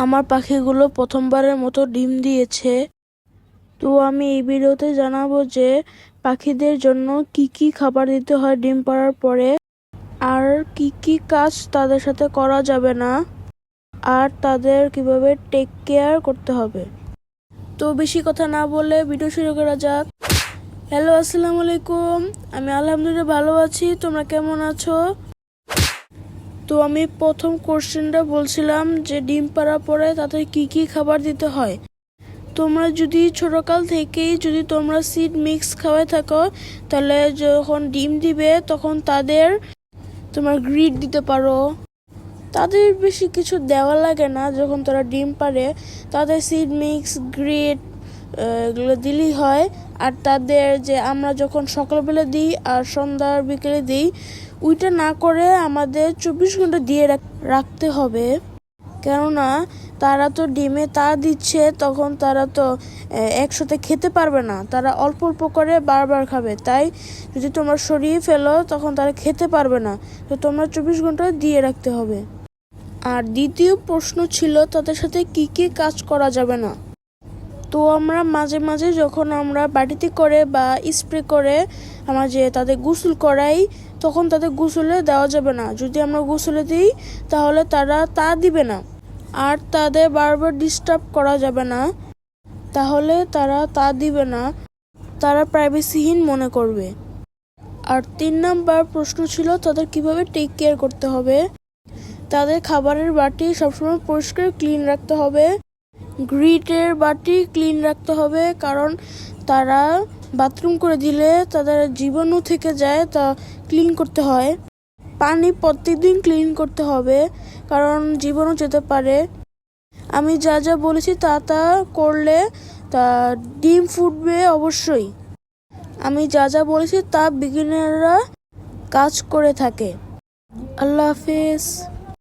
আমার পাখিগুলো প্রথমবারের মতো ডিম দিয়েছে। তো আমি এই ভিডিওতে জানাব যে পাখিদের জন্য কি কি খাবার দিতে হয় ডিম পাড়ার পরে। আর কি কি কাজ তাদের সাথে করা যাবে না। আর তাদের কীভাবে টেক কেয়ার করতে হবে। তো বেশি কথা না বলে ভিডিও শুরু করা যাক। হ্যালো আসসালামু আলাইকুম। আমি আলহামদুলিল্লাহ ভালো আছি। তোমরা কেমন আছো? তো আমি প্রথম কোশ্চেনটা বলছিলাম যে ডিম পাড়া পরে তাদের কি কি খাবার দিতে হয়। তোমরা যদি ছোটকাল থেকেই যদি তোমরা সিড মিক্স খাওয়াই থাকো, তাহলে যখন ডিম দিবে তখন তাদের তোমার গ্রিড দিতে পারো। তাদের বেশি কিছু দেওয়া লাগে না যখন তারা ডিম পারে তাদের সিড মিক্স গ্রিড এগুলো দিলেই হয়। আর তাদের যে আমরা যখন সকালবেলা দিই আর সন্ধ্যার বিকেলে দিই ওইটা না করে আমাদের চব্বিশ ঘণ্টা দিয়ে রাখ- রাখতে হবে। কেননা তারা তো ডিমে তা দিচ্ছে, তখন তারা তো একসাথে খেতে পারবে না। তারা অল্প অল্প করে বারবার খাবে। তাই যদি তোমরা সরিয়ে ফেলো, তখন তারা খেতে পারবে না। তো তোমরা চব্বিশ ঘণ্টা দিয়ে রাখতে হবে। আর দ্বিতীয় প্রশ্ন ছিল, তাদের সাথে কি কি কাজ করা যাবে না? তো আমরা মাঝে মাঝে যখন আমরা বাড়িতে করে বা স্প্রে করে আমরা যে তাদের গোসল করাই, তখন তাদের গোসলে দেওয়া যাবে না। যদি আমরা গোসলে দিই, তাহলে তারা তা দিবে না। আর তাদের বারবার ডিস্টার্ব করা যাবে না। তাহলে তারা তা দিবে না। তারা প্রাইভেসিহীন মনে করবে। আর তিন নাম্বার প্রশ্ন ছিল, তাদের কীভাবে টেক কেয়ার করতে হবে? তাদের খাবারের বাটি সবসময় পরিষ্কার ক্লিন রাখতে হবে। গ্রিটের বাটি ক্লিন রাখতে হবে, কারণ তারা বাথরুম করে দিলে তাদের জীবাণু থেকে যায়, তা ক্লিন করতে হয়। পানি প্রত্যেকদিন ক্লিন করতে হবে, কারণ জীবাণু যেতে পারে। আমি যা যা বলেছি তা তা করলে তা ডিম ফুটবে অবশ্যই। আমি যা যা বলেছি তা বিগিনাররা কাজ করে থাকে। আল্লাহ হাফেজ।